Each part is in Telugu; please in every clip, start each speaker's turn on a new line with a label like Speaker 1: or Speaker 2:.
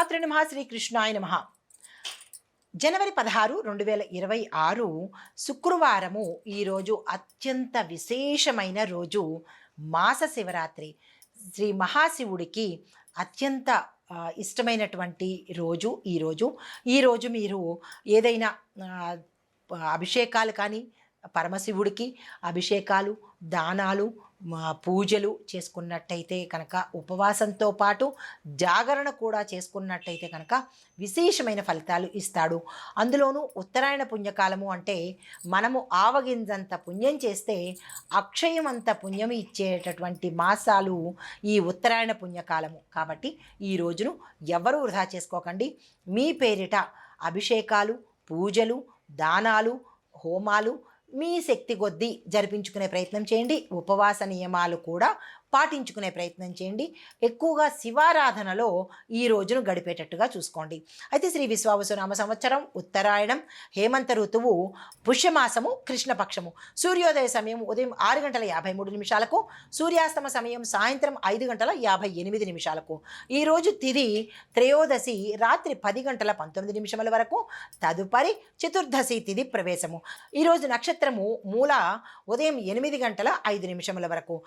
Speaker 1: శ్రీమాత్ర నమ శ్రీకృష్ణాయ నమ. జనవరి పదహారు రెండు వేల ఇరవై ఆరు శుక్రవారము ఈరోజు అత్యంత విశేషమైన రోజు మాస శివరాత్రి. శ్రీ మహాశివుడికి అత్యంత ఇష్టమైనటువంటి రోజు ఈరోజు ఈరోజు మీరు ఏదైనా అభిషేకాలు కానీ పరమశివుడికి అభిషేకాలు దానాలు పూజలు చేసుకున్నట్టయితే కనుక ఉపవాసంతో పాటు జాగరణ కూడా చేసుకున్నట్టయితే కనుక విశేషమైన ఫలితాలు ఇస్తాడు. అందులోనూ ఉత్తరాయణ పుణ్యకాలము అంటే మనము ఆవగింజంత పుణ్యం చేస్తే అక్షయమంత పుణ్యం ఇచ్చేటటువంటి మాసాలు ఈ ఉత్తరాయణ పుణ్యకాలము. కాబట్టి ఈ రోజును ఎవరు వృధా చేసుకోకండి. మీ పేరిట అభిషేకాలు పూజలు దానాలు హోమాలు మీ శక్తి కొద్దీ జరిపించుకునే ప్రయత్నం చేయండి. ఉపవాస నియమాలు కూడా పాటించుకునే ప్రయత్నం చేయండి. ఎక్కువగా శివారాధనలో ఈ రోజును గడిపేటట్టుగా చూసుకోండి. అయితే శ్రీ విశ్వావసునామ సంవత్సరం ఉత్తరాయణం హేమంత ఋతువు పుష్యమాసము కృష్ణపక్షము. సూర్యోదయ సమయం ఉదయం ఆరు గంటల యాభై మూడు నిమిషాలకు సూర్యాస్తమ సమయం సాయంత్రం ఐదు గంటల యాభై ఎనిమిది నిమిషాలకు. ఈరోజు తిది త్రయోదశి రాత్రి పది గంటల పంతొమ్మిది నిమిషముల వరకు తదుపరి చతుర్దశి తిది ప్రవేశము. ఈరోజు నక్షత్రము మూల ఉదయం ఎనిమిది గంటల ఐదు నిమిషముల వరకు.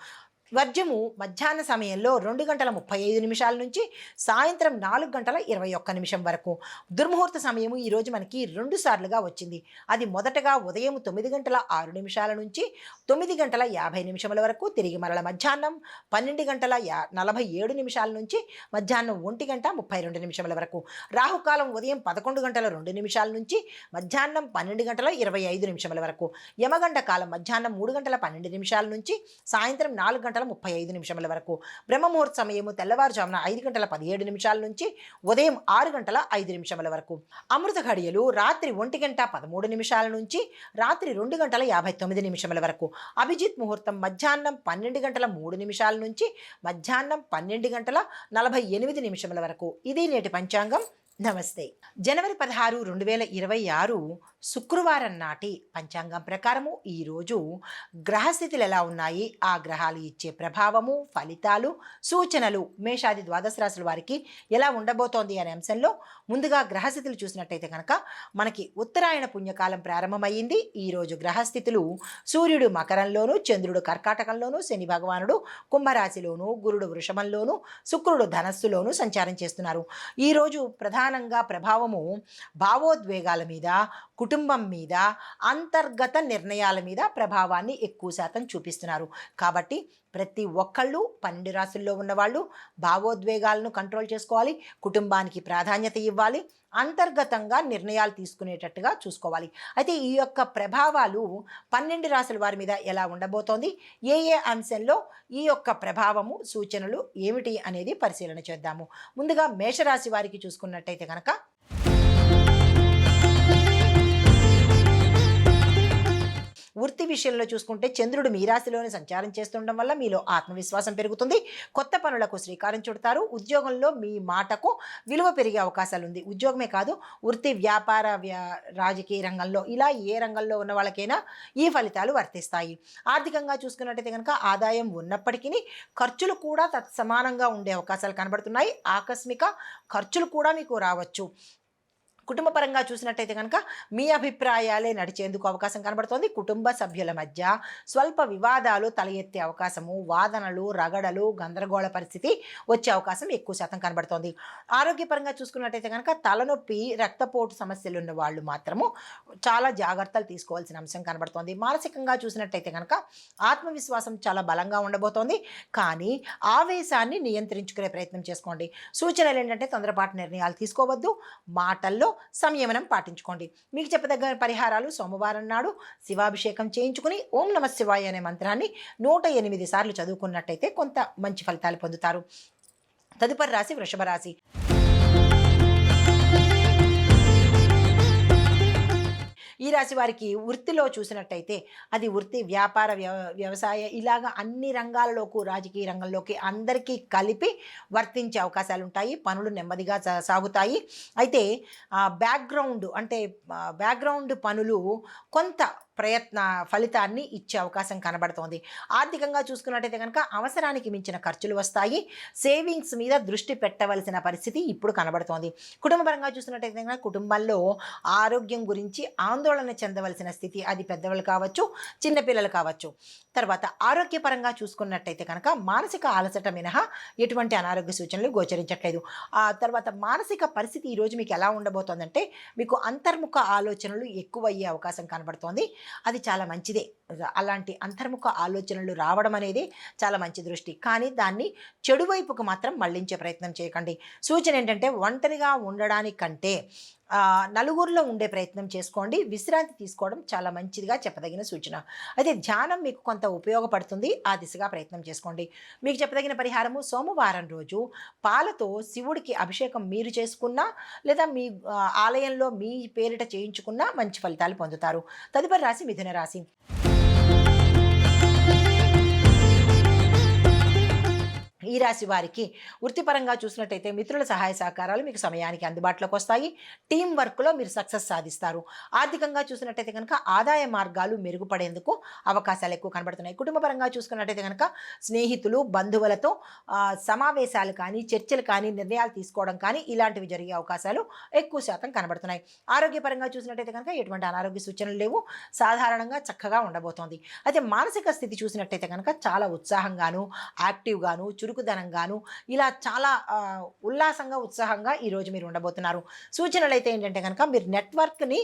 Speaker 1: వర్జము మధ్యాహ్న సమయంలో రెండు గంటల ముప్పై ఐదు నిమిషాల నుంచి సాయంత్రం నాలుగు గంటల ఇరవై ఒక్క నిమిషం వరకు. దుర్ముహూర్త సమయము ఈరోజు మనకి రెండు సార్లుగా వచ్చింది. అది మొదటగా ఉదయం తొమ్మిది గంటల ఆరు నిమిషాల నుంచి తొమ్మిది గంటల యాభై నిమిషముల వరకు తిరిగి మరల మధ్యాహ్నం పన్నెండు గంటల యా నలభై ఏడు నిమిషాల నుంచి మధ్యాహ్నం ఒంటి గంట ముప్పై రెండు నిమిషముల వరకు. రాహుకాలం ఉదయం పదకొండు గంటల రెండు నిమిషాల నుంచి మధ్యాహ్నం పన్నెండు గంటల ఇరవై ఐదు నిమిషముల వరకు. యమగండ కాలం మధ్యాహ్నం మూడు గంటల పన్నెండు నిమిషాల నుంచి సాయంత్రం నాలుగు గంటల ముప్పై ఐదు నిమిషముల వరకు. బ్రహ్మముహూర్త సమయము తెల్లవారుజామున ఐదు గంటల పదిహేడు నిమిషాల నుంచి ఉదయం ఆరు గంటల ఐదు నిమిషముల వరకు. అమృత ఘడియలు రాత్రి ఒంటి గంట పదమూడు నిమిషాల నుంచి రాత్రి రెండు గంటల యాభై తొమ్మిది నిమిషముల వరకు. అభిజిత్ ముహూర్తం మధ్యాహ్నం పన్నెండు గంటల మూడు నిమిషాల నుంచి మధ్యాహ్నం పన్నెండు గంటల నలభై ఎనిమిది నిమిషముల వరకు. ఇది నేటి పంచాంగం. నమస్తే. జనవరి పదహారు రెండు వేల ఇరవై ఆరు శుక్రవారం నాటి పంచాంగం ప్రకారము ఈరోజు గ్రహస్థితులు ఎలా ఉన్నాయి? ఆ గ్రహాలు ఇచ్చే ప్రభావము ఫలితాలు సూచనలు మేషాది ద్వాదశ రాశుల వారికి ఎలా ఉండబోతోంది అనే అంశంలో ముందుగా గ్రహస్థితులు చూసినట్టయితే కనుక మనకి ఉత్తరాయణ పుణ్యకాలం ప్రారంభమైంది ఈరోజు గ్రహస్థితులు సూర్యుడు మకరంలోను చంద్రుడు కర్కాటకంలోను శని భగవానుడు కుంభరాశిలోను గురుడు వృషభంలోను శుక్రుడు ధనస్సులోను సంచారం చేస్తున్నారు. ఈరోజు ప్రధానంగా ప్రభావము భావోద్వేగాల మీద కుటుంబం మీద అంతర్గత నిర్ణయాల మీద ప్రభావాన్ని ఎక్కువ శాతం చూపిస్తున్నారు. కాబట్టి ప్రతి ఒక్కళ్ళు పన్నెండు రాశుల్లో ఉన్నవాళ్ళు భావోద్వేగాలను కంట్రోల్ చేసుకోవాలి కుటుంబానికి ప్రాధాన్యత ఇవ్వాలి అంతర్గతంగా నిర్ణయాలు తీసుకునేటట్టుగా చూసుకోవాలి. అయితే ఈ యొక్క ప్రభావాలు పన్నెండు రాశుల వారి మీద ఎలా ఉండబోతోంది? ఏ ఏ అంశంలో ఈ యొక్క ప్రభావము సూచనలు ఏమిటి అనేది పరిశీలన చేద్దాము. ముందుగా మేషరాశి వారికి చూసుకున్నట్టయితే కనుక వృత్తి విషయంలో చూసుకుంటే చంద్రుడు మీ రాశిలోనే సంచారం చేస్తుండడం వల్ల మీలో ఆత్మవిశ్వాసం పెరుగుతుంది. కొత్త పనులకు శ్రీకారం చుడతారు. ఉద్యోగంలో మీ మాటకు విలువ పెరిగే అవకాశాలు ఉంది ఉద్యోగమే కాదు వృత్తి వ్యాపార వ్యా రాజకీయ రంగంలో ఇలా ఏ రంగంలో ఉన్న వాళ్ళకైనా ఈ ఫలితాలు వర్తిస్తాయి. ఆర్థికంగా చూసుకున్నట్టయితే కనుక ఆదాయం ఉన్నప్పటికీ ఖర్చులు కూడా తత్సమానంగా ఉండే అవకాశాలు కనబడుతున్నాయి. ఆకస్మిక ఖర్చులు కూడా మీకు రావచ్చు. కుటుంబ పరంగా చూసినట్టయితే కనుక మీ అభిప్రాయాలే నడిచేందుకు అవకాశం కనబడుతోంది. కుటుంబ సభ్యుల మధ్య స్వల్ప వివాదాలు తల ఎత్తే అవకాశము వాదనలు రగడలు గందరగోళ పరిస్థితి వచ్చే అవకాశం ఎక్కువ శాతం కనబడుతోంది. ఆరోగ్యపరంగా చూసుకున్నట్టయితే కనుక తలనొప్పి రక్తపోటు సమస్యలు ఉన్న వాళ్ళు మాత్రము చాలా జాగ్రత్తలు తీసుకోవాల్సిన అంశం కనబడుతోంది. మానసికంగా చూసినట్టయితే కనుక ఆత్మవిశ్వాసం చాలా బలంగా ఉండబోతోంది. కానీ ఆవేశాన్ని నియంత్రించుకునే ప్రయత్నం చేసుకోండి. సూచనలు ఏంటంటే తొందరపాటు నిర్ణయాలు తీసుకోవద్దు. మాటల్లో సంయమనం పాటించుకోండి. మీకు చెప్పదగ్గ పరిహారాలు సోమవారం నాడు శివాభిషేకం చేయించుకుని ఓం నమ శివాయ అనే మంత్రాన్ని నూట ఎనిమిది సార్లు చదువుకున్నట్టయితే కొంత మంచి ఫలితాలు పొందుతారు. తదుపరి రాశి వృషభ రాశి. ఈ రాశి వారికి వృత్తిలో చూసినట్టయితే అది వృత్తి వ్యాపార వ్యవసాయ ఇలాగ అన్ని రంగాలలోకి రాజకీయ రంగంలోకి అందరికీ కలిపి వర్తించే అవకాశాలు ఉంటాయి పనులు నెమ్మదిగా సా- సాగుతాయి. అయితే బ్యాక్గ్రౌండ్ అంటే బ్యాక్గ్రౌండ్ పనులు కొంత ప్రయత్న ఫలితాన్ని ఇచ్చే అవకాశం కనబడుతోంది. ఆర్థికంగా చూసుకున్నట్టయితే కనుక అవసరానికి మించిన ఖర్చులు వస్తాయి. సేవింగ్స్ మీద దృష్టి పెట్టవలసిన పరిస్థితి ఇప్పుడు కనబడుతోంది. కుటుంబపరంగా చూసుకున్నట్టయితే కనుక కుటుంబంలో ఆరోగ్యం గురించి ఆందోళన చెందవలసిన స్థితి అది పెద్దవాళ్ళు కావచ్చు చిన్నపిల్లలు కావచ్చు. తర్వాత ఆరోగ్యపరంగా చూసుకున్నట్టయితే కనుక మానసిక అలసట మినహా ఎటువంటి అనారోగ్య సూచనలు గోచరించట్లేదు. ఆ తర్వాత మానసిక పరిస్థితి ఈరోజు మీకు ఎలా ఉండబోతోందంటే మీకు అంతర్ముఖ ఆలోచనలు ఎక్కువ అయ్యే అవకాశం కనబడుతోంది. అది చాలా మంచిదే. అలాంటి అంతర్ముఖ ఆలోచనలు రావడం అనేది చాలా మంచి దృష్టి. కానీ దాన్ని చెడు వైపుకు మాత్రం మళ్ళించే ప్రయత్నం చేయకండి. సూచన ఏంటంటే ఒంటరిగా ఉండడానికంటే నలుగురిలో ఉండే ప్రయత్నం చేసుకోండి. విశ్రాంతి తీసుకోవడం చాలా మంచిదిగా చెప్పదగిన సూచన. అయితే ధ్యానం మీకు కొంత ఉపయోగపడుతుంది. ఆ దిశగా ప్రయత్నం చేసుకోండి. మీకు చెప్పదగిన పరిహారము సోమవారం రోజు పాలతో శివుడికి అభిషేకం మీరు చేసుకున్నా లేదా మీ ఆలయంలో మీ పేరిట చేయించుకున్నా మంచి ఫలితాలు పొందుతారు. తదుపరి రాశి మిథున రాశి. ఈ రాశి వారికి వృత్తిపరంగా చూసినట్టయితే మిత్రుల సహాయ సహకారాలు మీకు సమయానికి అందుబాటులోకి వస్తాయి. టీం వర్క్లో మీరు సక్సెస్ సాధిస్తారు. ఆర్థికంగా చూసినట్టయితే కనుక ఆదాయ మార్గాలు మెరుగుపడేందుకు అవకాశాలు ఎక్కువ కనబడుతున్నాయి. కుటుంబపరంగా చూసుకున్నట్టయితే కనుక స్నేహితులు బంధువులతో సమావేశాలు కానీ చర్చలు కానీ నిర్ణయాలు తీసుకోవడం కానీ ఇలాంటివి జరిగే అవకాశాలు ఎక్కువ శాతం కనబడుతున్నాయి. ఆరోగ్యపరంగా చూసినట్టయితే కనుక ఎటువంటి అనారోగ్య సూచనలు లేవు. సాధారణంగా చక్కగా ఉండబోతోంది. అయితే మానసిక స్థితి చూసినట్టయితే కనుక చాలా ఉత్సాహంగాను యాక్టివ్గాను చురుకుదనంగాను ఇలా చాలా ఉల్లాసంగా ఉత్సాహంగా ఈరోజు మీరు ఉండబోతున్నారు. సూచనలు అయితే ఏంటంటే కనుక మీరు నెట్వర్క్ని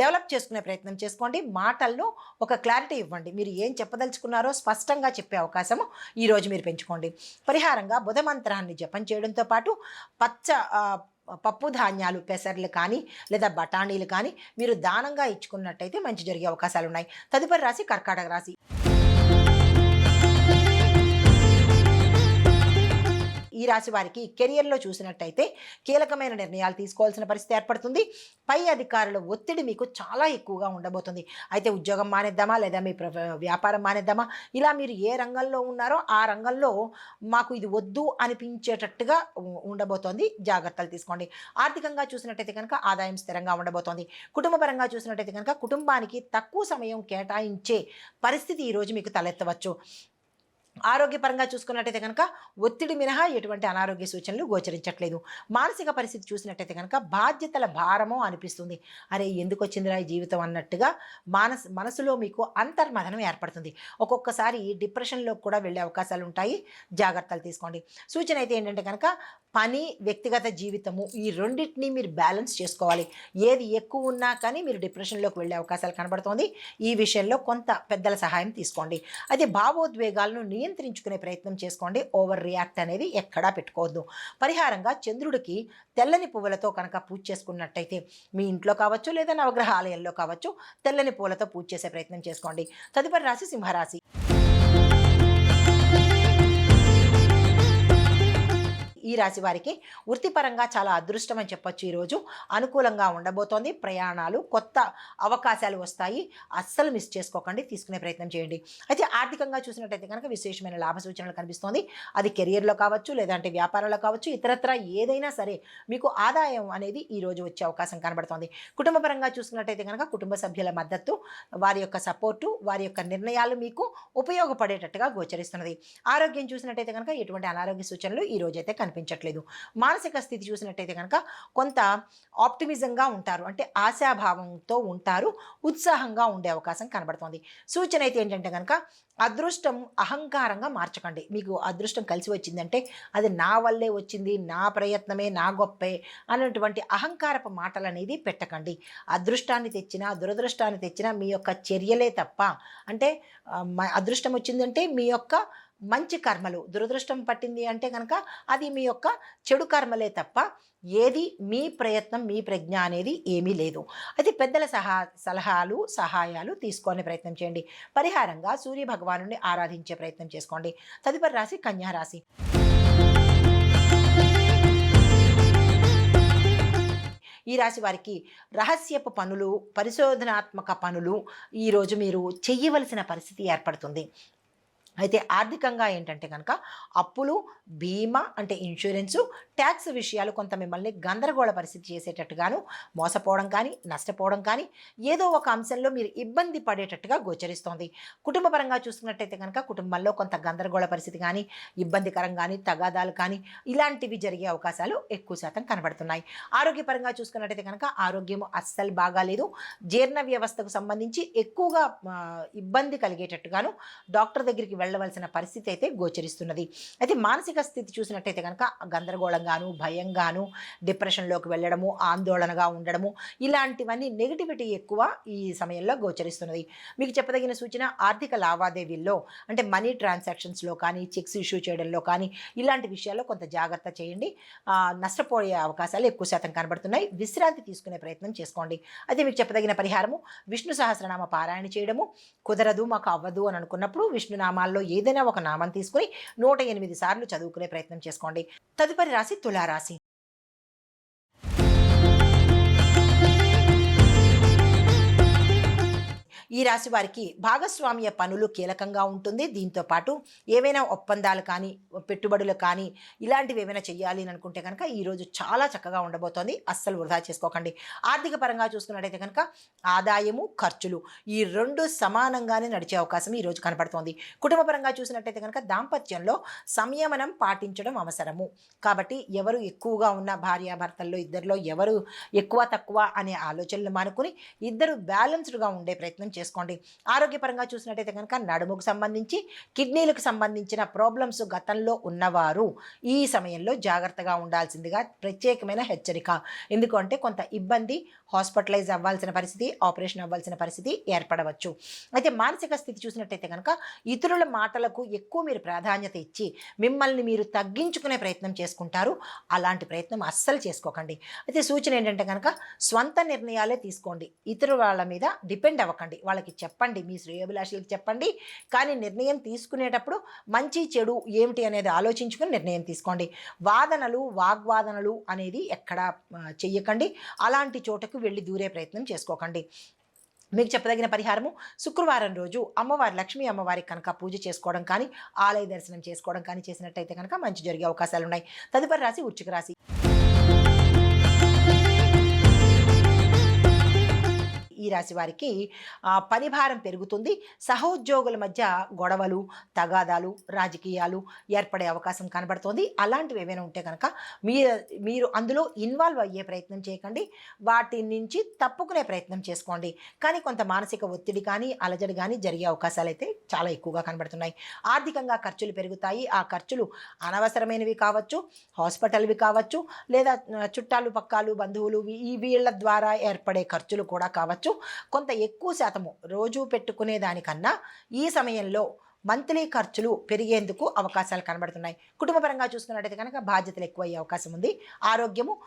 Speaker 1: డెవలప్ చేసుకునే ప్రయత్నం చేసుకోండి. మాటల్లో ఒక క్లారిటీ ఇవ్వండి. మీరు ఏం చెప్పదలుచుకున్నారో స్పష్టంగా చెప్పే అవకాశము ఈరోజు మీరు పెంచుకోండి. పరిహారంగా బుధ మంత్రాన్ని జపం చేయడంతో పాటు పచ్చ పప్పు ధాన్యాలు పెసర్లు కానీ లేదా బఠానీలు కానీ మీరు దానంగా ఇచ్చుకున్నట్టయితే మంచి జరిగే అవకాశాలు ఉన్నాయి తదుపరి రాశి కర్కాటక రాశి. ఈ రాశి వారికి కెరియర్లో చూసినట్టయితే కీలకమైన నిర్ణయాలు తీసుకోవాల్సిన పరిస్థితి ఏర్పడుతుంది. పై అధికారుల ఒత్తిడి మీకు చాలా ఎక్కువగా ఉండబోతుంది. అయితే ఉద్యోగం మానేద్దామా? లేదా మీ ప్ర- వ్యాపారం మానేద్దామా? ఇలా మీరు ఏ రంగంలో ఉన్నారో ఆ రంగంలో మాకు ఇది వద్దు అనిపించేటట్టుగా ఉండబోతోంది. జాగ్రత్తలు తీసుకోండి. ఆర్థికంగా చూసినట్టయితే కనుక ఆదాయం స్థిరంగా ఉండబోతోంది. కుటుంబపరంగా చూసినట్టయితే కనుక కుటుంబానికి తక్కువ సమయం కేటాయించే పరిస్థితి ఈరోజు మీకు తలెత్తవచ్చు. ఆరోగ్యపరంగా చూసుకున్నట్టయితే కనుక ఒత్తిడి మినహా ఎటువంటి అనారోగ్య సూచనలు గోచరించట్లేదు. మానసిక పరిస్థితి చూసినట్టయితే కనుక బాధ్యతల భారమో అనిపిస్తుంది. అరే ఎందుకు వచ్చిందిరా ఈ జీవితం అన్నట్టుగా మానస్ మనసులో మీకు అంతర్మథనం ఏర్పడుతుంది. ఒక్కొక్కసారి డిప్రెషన్లో కూడా వెళ్ళే అవకాశాలు ఉంటాయి జాగ్రత్తలు తీసుకోండి. సూచన అయితే ఏంటంటే కనుక పని వ్యక్తిగత జీవితము ఈ రెండింటిని మీరు బ్యాలెన్స్ చేసుకోవాలి. ఏది ఎక్కువ ఉన్నా కానీ మీరు డిప్రెషన్లోకి వెళ్ళే అవకాశాలు కనబడుతోంది. ఈ విషయంలో కొంత పెద్దల సహాయం తీసుకోండి. అదే భావోద్వేగాలను నియంత్రించుకునే ప్రయత్నం చేసుకోండి. ఓవర్ రియాక్ట్ అనేది ఎక్కడా పెట్టుకోవద్దు. పరిహారంగా చంద్రుడికి తెల్లని పువ్వులతో కనుక పూజ చేసుకున్నట్టయితే మీ ఇంట్లో కావచ్చు లేదా నవగ్రహ ఆలయంలో కావచ్చు తెల్లని పూలతో పూజ చేసే ప్రయత్నం చేసుకోండి. తదుపరి రాశి సింహరాశి. ఈ రాశి వారికి వృత్తిపరంగా చాలా అదృష్టం అని చెప్పొచ్చు ఈరోజు. అనుకూలంగా ఉండబోతోంది. ప్రయాణాలు కొత్త అవకాశాలు వస్తాయి. అస్సలు మిస్ చేసుకోకండి. తీసుకునే ప్రయత్నం చేయండి. అయితే ఆర్థికంగా చూసినట్టయితే కనుక విశేషమైన లాభ సూచనలు కనిపిస్తోంది. అది కెరియర్లో కావచ్చు లేదంటే వ్యాపారంలో కావచ్చు ఇతరత్ర ఏదైనా సరే మీకు ఆదాయం అనేది ఈ రోజు వచ్చే అవకాశం కనబడుతోంది. కుటుంబపరంగా చూసుకున్నట్టయితే కనుక కుటుంబ సభ్యుల మద్దతు వారి యొక్క సపోర్టు వారి యొక్క నిర్ణయాలు మీకు ఉపయోగపడేటట్టుగా గోచరిస్తున్నది. ఆరోగ్యం చూసినట్టయితే కనుక ఎటువంటి అనారోగ్య సూచనలు ఈ రోజైతే కనిపించట్లేదు. మానసిక స్థితి చూసినట్టయితే కనుక కొంత ఆప్టిమిజంగా ఉంటారు. అంటే ఆశాభావంతో ఉంటారు. ఉత్సాహంగా ఉండే అవకాశం కనబడుతోంది. సూచన అయితే ఏంటంటే కనుక అదృష్టం అహంకారంగా మార్చకండి. మీకు అదృష్టం కలిసి వచ్చిందంటే అది నా వల్లే వచ్చింది నా ప్రయత్నమే నా గొప్పే అన్నటువంటి అహంకారపు మాటలు అనేది పెట్టకండి. అదృష్టాన్ని తెచ్చినా దురదృష్టాన్ని తెచ్చినా మీ యొక్క చర్యలే తప్ప అంటే అదృష్టం వచ్చిందంటే మీ యొక్క మంచి కర్మలు. దురదృష్టం పట్టింది అంటే కనుక అది మీ యొక్క చెడు కర్మలే తప్ప ఏది మీ ప్రయత్నం మీ ప్రజ్ఞ అనేది ఏమీ లేదు. అయితే పెద్దల సహా సలహాలు సహాయాలు తీసుకునే ప్రయత్నం చేయండి. పరిహారంగా సూర్య భగవాను ఆరాధించే ప్రయత్నం చేసుకోండి. తదుపరి రాశి కన్యా రాశి. ఈ రాశి వారికి రహస్యపు పనులు పరిశోధనాత్మక పనులు ఈరోజు మీరు చెయ్యవలసిన పరిస్థితి ఏర్పడుతుంది. అయితే ఆర్థికంగా ఏంటంటే కనుక అప్పులు బీమా అంటే ఇన్సూరెన్సు ట్యాక్స్ విషయాలు కొంత మిమ్మల్ని గందరగోళ పరిస్థితి చేసేటట్టుగాను మోసపోవడం కానీ నష్టపోవడం కానీ ఏదో ఒక అంశంలో మీరు ఇబ్బంది పడేటట్టుగా గోచరిస్తోంది. కుటుంబపరంగా చూసుకున్నట్టయితే కనుక కుటుంబంలో కొంత గందరగోళ పరిస్థితి కానీ ఇబ్బందికరం కానీ తగాదాలు కానీ ఇలాంటివి జరిగే అవకాశాలు ఎక్కువ శాతం కనబడుతున్నాయి. ఆరోగ్యపరంగా చూసుకున్నట్టయితే కనుక ఆరోగ్యం అస్సలు బాగాలేదు. జీర్ణ వ్యవస్థకు సంబంధించి ఎక్కువగా ఇబ్బంది కలిగేటట్టుగాను డాక్టర్ దగ్గరికి వెళ్ళవలసిన పరిస్థితి అయితే గోచరిస్తున్నది. అయితే మానసిక స్థితి చూసినట్టయితే కనుక గందరగోళంగాను భయంగాను డిప్రెషన్లోకి వెళ్ళడము ఆందోళనగా ఉండడము ఇలాంటివన్నీ నెగిటివిటీ ఎక్కువ ఈ సమయంలో గోచరిస్తున్నది. మీకు చెప్పదగిన సూచన ఆర్థిక లావాదేవీల్లో అంటే మనీ ట్రాన్సాక్షన్స్లో కానీ చెక్స్ ఇష్యూ చేయడంలో కానీ ఇలాంటి విషయాల్లో కొంత జాగ్రత్త చేయండి. నష్టపోయే అవకాశాలు ఎక్కువ శాతం కనబడుతున్నాయి. విశ్రాంతి తీసుకునే ప్రయత్నం చేసుకోండి. అయితే మీకు చెప్పదగిన పరిహారము విష్ణు సహస్రనామ పారాయణ చేయడము. కుదరదు మాకు అవ్వదు అని అనుకున్నప్పుడు విష్ణునామాలు నామాల్లో ఏదైనా ఒక నామం తీసుకుని నూట ఎనిమిది సార్లు చదువుకునే ప్రయత్నం చేసుకోండి. తదుపరి రాశి తులారాశి. ఈ రాశి వారికి భాగస్వామ్య పనులు కీలకంగా ఉంటుంది. దీంతో పాటు ఏవైనా ఒప్పందాలు కానీ పెట్టుబడులు కానీ ఇలాంటివి ఏమైనా చేయాలి అని అనుకుంటే కనుక ఈరోజు చాలా చక్కగా ఉండబోతోంది. అస్సలు వృధా చేసుకోకండి. ఆర్థిక పరంగా చూసుకున్నట్టయితే కనుక ఆదాయము ఖర్చులు ఈ రెండు సమానంగానే నడిచే అవకాశం ఈరోజు కనపడుతోంది. కుటుంబపరంగా చూసినట్టయితే కనుక దాంపత్యంలో సంయమనం పాటించడం అవసరము. కాబట్టి ఎవరు ఎక్కువగా ఉన్న భార్యాభర్తల్లో ఇద్దరిలో ఎవరు ఎక్కువ తక్కువ అనే ఆలోచనలు మానుకుని ఇద్దరు బ్యాలెన్స్డ్గా ఉండే ప్రయత్నం చేస్తారు చేసుకోండి. ఆరోగ్యపరంగా చూసినట్టయితే కనుక నడుముకు సంబంధించి కిడ్నీలకు సంబంధించిన ప్రాబ్లమ్స్ గతంలో ఉన్నవారు ఈ సమయంలో జాగ్రత్తగా ఉండాల్సిందిగా ప్రత్యేకమైన హెచ్చరిక. ఎందుకంటే కొంత ఇబ్బంది హాస్పిటలైజ్ అవ్వాల్సిన పరిస్థితి ఆపరేషన్ అవ్వాల్సిన పరిస్థితి ఏర్పడవచ్చు. అయితే మానసిక స్థితి చూసినట్టయితే కనుక ఇతరుల మాటలకు ఎక్కువ మీరు ప్రాధాన్యత ఇచ్చి మిమ్మల్ని మీరు తగ్గించుకునే ప్రయత్నం చేసుకుంటారు. అలాంటి ప్రయత్నం అస్సలు చేసుకోకండి. అయితే సూచన ఏంటంటే కనుక స్వంత నిర్ణయాలే తీసుకోండి. ఇతరుల వాళ్ళ మీద డిపెండ్ అవ్వకండి. వాళ్ళకి చెప్పండి మీ శ్రేయోభిలాషులకి చెప్పండి. కానీ నిర్ణయం తీసుకునేటప్పుడు మంచి చెడు ఏమిటి అనేది ఆలోచించుకుని నిర్ణయం తీసుకోండి. వాదనలు వాగ్వాదనలు అనేది ఎక్కడ చెయ్యకండి. అలాంటి చోటకు వెళ్ళి దూరే ప్రయత్నం చేసుకోకండి. మీకు చెప్పదగిన పరిహారము శుక్రవారం రోజు అమ్మవారి లక్ష్మీ అమ్మవారికి కనుక పూజ చేసుకోవడం కానీ ఆలయ దర్శనం చేసుకోవడం కానీ చేసినట్టయితే కనుక మంచి జరిగే అవకాశాలు ఉన్నాయి తదుపరి రాశి ఉచ్చుక రాశి. ఈ రాశి వారికి పనిభారం పెరుగుతుంది. సహోద్యోగుల మధ్య గొడవలు తగాదాలు రాజకీయాలు ఏర్పడే అవకాశం కనబడుతోంది. అలాంటివి ఏమైనా ఉంటే కనుక మీరు మీరు అందులో ఇన్వాల్వ్ అయ్యే ప్రయత్నం చేయకండి. వాటి నుంచి తప్పుకునే ప్రయత్నం చేసుకోండి. కానీ కొంత మానసిక ఒత్తిడి కానీ అలజడి కానీ జరిగే అవకాశాలు అయితే చాలా ఎక్కువగా కనబడుతున్నాయి. ఆర్థికంగా ఖర్చులు పెరుగుతాయి. ఆ ఖర్చులు అనవసరమైనవి కావచ్చు హాస్పిటల్వి కావచ్చు లేదా చుట్టాలు పక్కాలు బంధువులు ఈ వీళ్ళ ద్వారా ఏర్పడే ఖర్చులు కూడా కావచ్చు. కొంత ఎక్కువ శాతము రోజు పెట్టుకునే దానికన్నా ఈ సమయంలో మంత్లీ ఖర్చులు పెరిగేందుకు అవకాశాలు కనబడుతున్నాయి. కుటుంబపరంగా చూసుకున్నట్టయితే కనుక బాధ్యతలు ఎక్కువయ్యే అవకాశం ఉంది. ఆరోగ్యము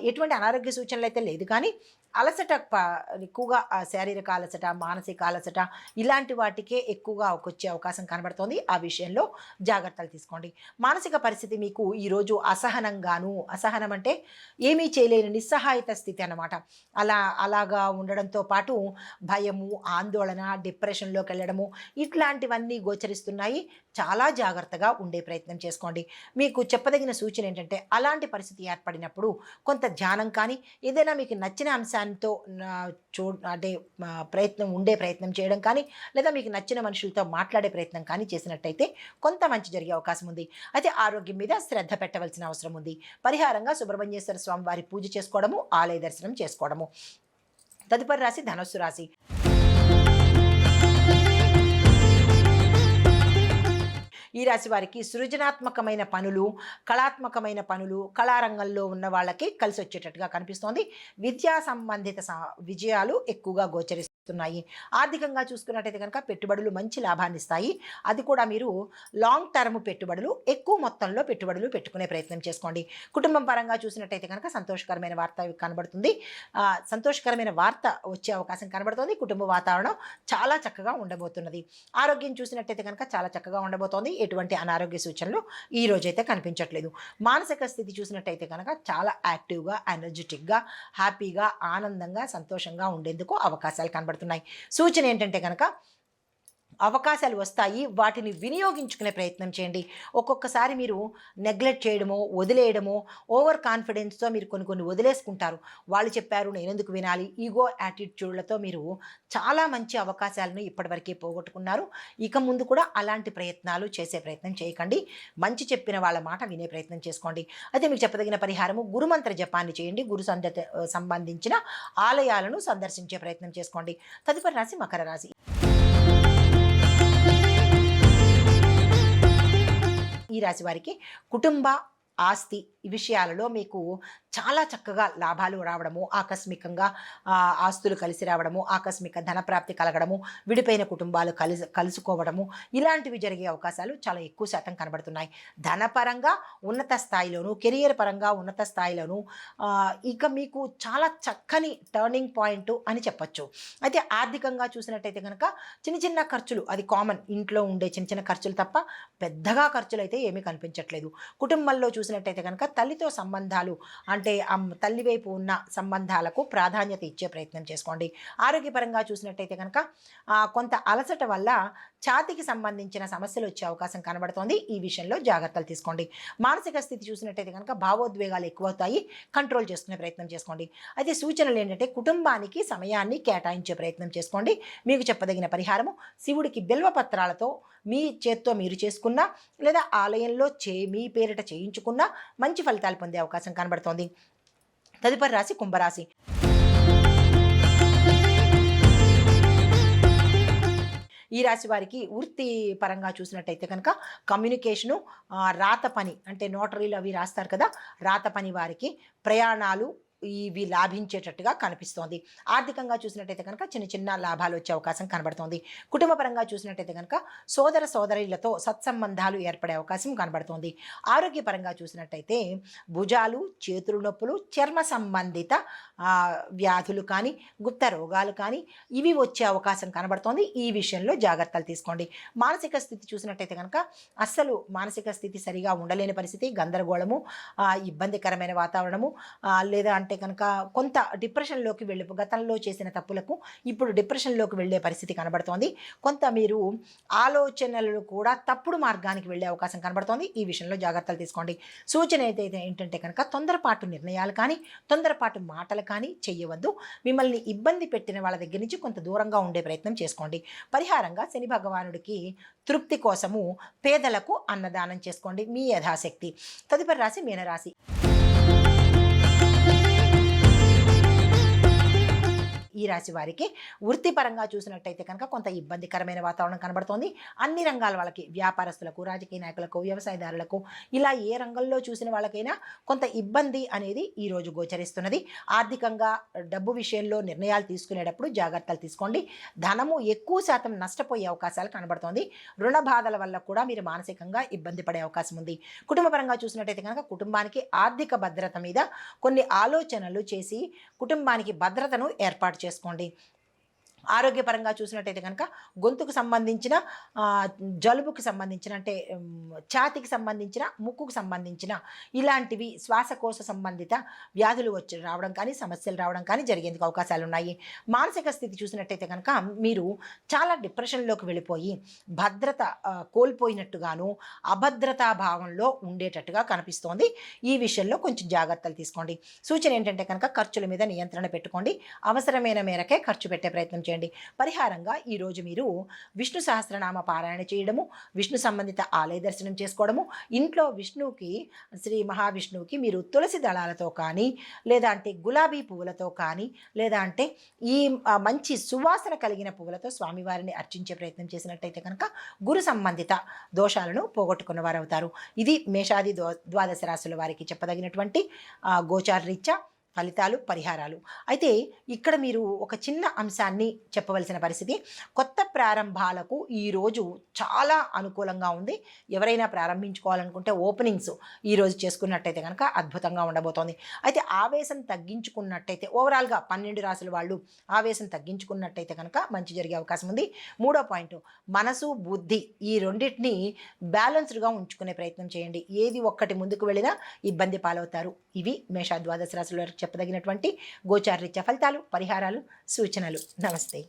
Speaker 1: ఎటువంటి అనారోగ్య సూచనలు అయితే లేదు. కానీ అలసట ప- ఎక్కువగా శారీరక అలసట మానసిక అలసట ఇలాంటి వాటికే ఎక్కువగా వచ్చే అవకాశం కనబడుతోంది. ఆ విషయంలో జాగ్రత్తలు తీసుకోండి. మానసిక పరిస్థితి మీకు ఈరోజు అసహనంగాను అసహనం అంటే ఏమీ చేయలేని నిస్సహాయత స్థితి అనమాట అలా అలాగా ఉండడంతో పాటు భయము ఆందోళన డిప్రెషన్లోకి వెళ్ళడము ఇట్లాంటివన్నీ గోచరిస్తున్నాయి. చాలా జాగ్రత్తగా ఉండే ప్రయత్నం చేసుకోండి. మీకు చెప్పదగిన సూచన ఏంటంటే అలాంటి పరిస్థితి ఏర్పడినప్పుడు కొంత ధ్యానం కానీ ఏదైనా మీకు నచ్చిన అంశాంతో చూ అంటే ప్రయత్నం ఉండే ప్రయత్నం చేయడం కానీ లేదా మీకు నచ్చిన మనుషులతో మాట్లాడే ప్రయత్నం కానీ చేసినట్టయితే కొంత మంచి జరిగే అవకాశం ఉంది. అయితే ఆరోగ్యం మీద శ్రద్ధ పెట్టవలసిన అవసరం ఉంది. పరిహారంగా సుబ్రహ్మణ్యేశ్వర స్వామి వారి పూజ చేసుకోవడము ఆలయ దర్శనం చేసుకోవడము. తదుపరి రాశి ధనస్సు రాశి. ఈ రాశి వారికి సృజనాత్మకమైన పనులు కళాత్మకమైన పనులు కళారంగంలో ఉన్న వాళ్ళకి కలిసి వచ్చేటట్టుగా కనిపిస్తోంది. విద్యా సంబంధిత స- విజయాలు ఎక్కువగా గోచరిస్తాయి గోచరిస్తున్నాయి ఆర్థికంగా చూసుకున్నట్టయితే కనుక పెట్టుబడులు మంచి లాభాన్ని ఇస్తాయి. అది కూడా మీరు లాంగ్ టర్మ్ పెట్టుబడులు ఎక్కువ మొత్తంలో పెట్టుబడులు పెట్టుకునే ప్రయత్నం చేసుకోండి. కుటుంబం పరంగా చూసినట్టయితే కనుక సంతోషకరమైన వార్త కనబడుతుంది. సంతోషకరమైన వార్త వచ్చే అవకాశం కనబడుతుంది. కుటుంబ వాతావరణం చాలా చక్కగా ఉండబోతున్నది. ఆరోగ్యం చూసినట్టయితే కనుక చాలా చక్కగా ఉండబోతోంది. ఎటువంటి అనారోగ్య సూచనలు ఈ రోజైతే కనిపించట్లేదు. మానసిక స్థితి చూసినట్టయితే కనుక చాలా యాక్టివ్గా ఎనర్జెటిక్గా హ్యాపీగా ఆనందంగా సంతోషంగా ఉండేందుకు అవకాశాలు కనబడుతుంది కనబడుతున్నాయి సూచన ఏంటంటే కనుక అవకాశాలు వస్తాయి వాటిని వినియోగించుకునే ప్రయత్నం చేయండి. ఒక్కొక్కసారి మీరు నెగ్లెక్ట్ చేయడమో వదిలేయడమో ఓవర్ కాన్ఫిడెన్స్తో మీరు కొన్ని కొన్ని వదిలేసుకుంటారు. వాళ్ళు చెప్పారు నేను ఎందుకు వినాలి? ఈగో యాటిట్యూడ్లతో మీరు చాలా మంచి అవకాశాలను ఇప్పటివరకే పోగొట్టుకున్నారు. ఇక ముందు కూడా అలాంటి ప్రయత్నాలు చేసే ప్రయత్నం చేయకండి. మంచి చెప్పిన వాళ్ళ మాట వినే ప్రయత్నం చేసుకోండి. అయితే మీకు చెప్పదగిన పరిహారము గురుమంత్ర జపాన్ని చేయండి. గురు సంద సంబంధించిన ఆలయాలను సందర్శించే ప్రయత్నం చేసుకోండి. తదుపరి రాశి మకర రాశి. ఈ రాశి వారికి కుటుంబ ఆస్తి విషయాలలో మీకు చాలా చక్కగా లాభాలు రావడము ఆకస్మికంగా ఆస్తులు కలిసి రావడము ఆకస్మిక ధనప్రాప్తి కలగడము విడిపోయిన కుటుంబాలు కలిసి కలుసుకోవడము ఇలాంటివి జరిగే అవకాశాలు చాలా ఎక్కువ శాతం కనబడుతున్నాయి. ధనపరంగా ఉన్నత స్థాయిలోను కెరియర్ పరంగా ఉన్నత స్థాయిలోను ఇక మీకు చాలా చక్కని టర్నింగ్ పాయింట్ అని చెప్పచ్చు. అయితే ఆర్థికంగా చూసినట్టయితే కనుక చిన్న చిన్న ఖర్చులు అది కామన్ ఇంట్లో ఉండే చిన్న చిన్న ఖర్చులు తప్ప పెద్దగా ఖర్చులు అయితే ఏమీ కనిపించట్లేదు. కుటుంబంలో చూసినట్టయితే కనుక తల్లితో సంబంధాలు అంటే తల్లి వైపు ఉన్న సంబంధాలకు ప్రాధాన్యత ఇచ్చే ప్రయత్నం చేసుకోండి. ఆరోగ్యపరంగా చూసినట్టయితే కనుక కొంత అలసట వల్ల ఛాతికి సంబంధించిన సమస్యలు వచ్చే అవకాశం కనబడుతోంది. ఈ విషయంలో జాగ్రత్తలు తీసుకోండి. మానసిక స్థితి చూసినట్టయితే కనుక భావోద్వేగాలు ఎక్కువవుతాయి. కంట్రోల్ చేసుకునే ప్రయత్నం చేసుకోండి. అయితే సూచనలు ఏంటంటే కుటుంబానికి సమయాన్ని కేటాయించే ప్రయత్నం చేసుకోండి. మీకు చెప్పదగిన పరిహారము శివుడికి బిల్వ పత్రాలతో మీ చేత్తో మీరు చేసుకున్నా లేదా ఆలయంలో చే మీ పేరిట చేయించుకున్నా మంచి ఫలితాలు పొందే అవకాశం కనబడుతోంది. తదుపరి రాశి కుంభరాశి. ఈ రాశి వారికి వృత్తి పరంగా చూసినట్టయితే కనుక కమ్యూనికేషను రాత పని అంటే నోటరీలు అవి రాస్తారు కదా రాత పని వారికి ప్రయాణాలు ఇవి లాభించేటట్టుగా కనిపిస్తోంది. ఆర్థికంగా చూసినట్టయితే కనుక చిన్న చిన్న లాభాలు వచ్చే అవకాశం కనబడుతోంది. కుటుంబ పరంగా చూసినట్టయితే కనుక సోదర సోదరులతో సత్సంబంధాలు ఏర్పడే అవకాశం కనబడుతోంది. ఆరోగ్యపరంగా చూసినట్టయితే భుజాలు చేతులు నొప్పులు చర్మ సంబంధిత వ్యాధులు కానీ గుప్త రోగాలు కానీ ఇవి వచ్చే అవకాశం కనబడుతోంది. ఈ విషయంలో జాగ్రత్తలు తీసుకోండి. మానసిక స్థితి చూసినట్టయితే కనుక అస్సలు మానసిక స్థితి సరిగా ఉండలేని పరిస్థితి గందరగోళము ఇబ్బందికరమైన వాతావరణము లేదా అంటే కనుక కొంత డిప్రెషన్లోకి వెళ్ళి గతంలో చేసిన తప్పులకు ఇప్పుడు డిప్రెషన్లోకి వెళ్ళే పరిస్థితి కనబడుతోంది. కొంత మీరు ఆలోచనలు కూడా తప్పుడు మార్గానికి వెళ్ళే అవకాశం కనబడుతోంది. ఈ విషయంలో జాగ్రత్తలు తీసుకోండి. సూచన అయితే ఏంటంటే కనుక తొందరపాటు నిర్ణయాలు కానీ తొందరపాటు మాటలు కానీ చేయవద్దు. మిమ్మల్ని ఇబ్బంది పెట్టిన వాళ్ళ దగ్గర నుంచి కొంత దూరంగా ఉండే ప్రయత్నం చేసుకోండి. పరిహారంగా శని భగవానుడికి తృప్తి కోసము పేదలకు అన్నదానం చేసుకోండి. మీ యథాశక్తి. తదుపరి రాశి మీనరాశి. ఈ రాశి వారికి వృత్తిపరంగా చూసినట్టయితే కనుక కొంత ఇబ్బందికరమైన వాతావరణం కనబడుతోంది. అన్ని రంగాల వాళ్ళకి వ్యాపారస్తులకు రాజకీయ నాయకులకు వ్యవసాయదారులకు ఇలా ఏ రంగంలో చూసిన వాళ్ళకైనా కొంత ఇబ్బంది అనేది ఈ రోజు గోచరిస్తున్నది. ఆర్థికంగా డబ్బు విషయంలో నిర్ణయాలు తీసుకునేటప్పుడు జాగ్రత్తలు తీసుకోండి. ధనము ఎక్కువ శాతం నష్టపోయే అవకాశాలు కనబడుతోంది. రుణ బాధల వల్ల కూడా మీరు మానసికంగా ఇబ్బంది పడే అవకాశం ఉంది. కుటుంబపరంగా చూసినట్టయితే కనుక కుటుంబానికి ఆర్థిక భద్రత మీద కొన్ని ఆలోచనలు చేసి కుటుంబానికి భద్రతను ఏర్పాటు చేసుకోండి. ఆరోగ్యపరంగా చూసినట్టయితే కనుక గొంతుకు సంబంధించిన జలుబుకి సంబంధించిన అంటే ఛాతికి సంబంధించిన ముక్కుకు సంబంధించిన ఇలాంటివి శ్వాసకోశ సంబంధిత వ్యాధులు వచ్చి రావడం కానీ సమస్యలు రావడం కానీ జరిగేందుకు అవకాశాలు ఉన్నాయి. మానసిక స్థితి చూసినట్టయితే కనుక మీరు చాలా డిప్రెషన్లోకి వెళ్ళిపోయి భద్రత కోల్పోయినట్టుగాను అభద్రతా భావంలో ఉండేటట్టుగా కనిపిస్తోంది. ఈ విషయంలో కొంచెం జాగ్రత్తలు తీసుకోండి. సూచన ఏంటంటే కనుక ఖర్చుల మీద నియంత్రణ పెట్టుకోండి. అవసరమైన మేరకే ఖర్చు పెట్టే ప్రయత్నం చేయండి పరిహారంగా ఈరోజు మీరు విష్ణు సహస్రనామ పారాయణ చేయడము విష్ణు సంబంధిత ఆలయ దర్శనం చేసుకోవడము ఇంట్లో విష్ణువుకి శ్రీ మహావిష్ణువుకి మీరు తులసి దళాలతో కానీ లేదా అంటే గులాబీ పువ్వులతో కానీ లేదా అంటే ఈ మంచి సువాసన కలిగిన పువ్వులతో స్వామివారిని అర్చించే ప్రయత్నం చేసినట్టయితే కనుక గురు సంబంధిత దోషాలను పోగొట్టుకున్న వారు అవుతారు ఇది మేషాది ద్వాదశ రాశుల వారికి చెప్పదగినటువంటి గోచార రీత్యా ఫలితాలు పరిహారాలు. అయితే ఇక్కడ మీరు ఒక చిన్న అంశాన్ని చెప్పవలసిన పరిస్థితి. కొత్త ప్రారంభాలకు ఈరోజు చాలా అనుకూలంగా ఉంది. ఎవరైనా ప్రారంభించుకోవాలనుకుంటే ఓపెనింగ్స్ ఈరోజు చేసుకున్నట్టయితే కనుక అద్భుతంగా ఉండబోతోంది. అయితే ఆవేశం తగ్గించుకున్నట్టయితే ఓవరాల్గా పన్నెండు రాసుల వాళ్ళు ఆవేశం తగ్గించుకున్నట్టయితే కనుక మంచి జరిగే అవకాశం ఉంది. మూడో పాయింట్ మనసు బుద్ధి ఈ రెండింటిని బ్యాలెన్స్డ్గా ఉంచుకునే ప్రయత్నం చేయండి. ఏది ఒక్కటి ముందుకు వెళ్ళినా ఇబ్బంది పాలవుతారు. ఇవి మేషాద్వాదశ రాశుల చెప్పదగినటువంటి గోచారరీత్యా ఫలితాలు పరిహారాలు సూచనలు. నమస్తే.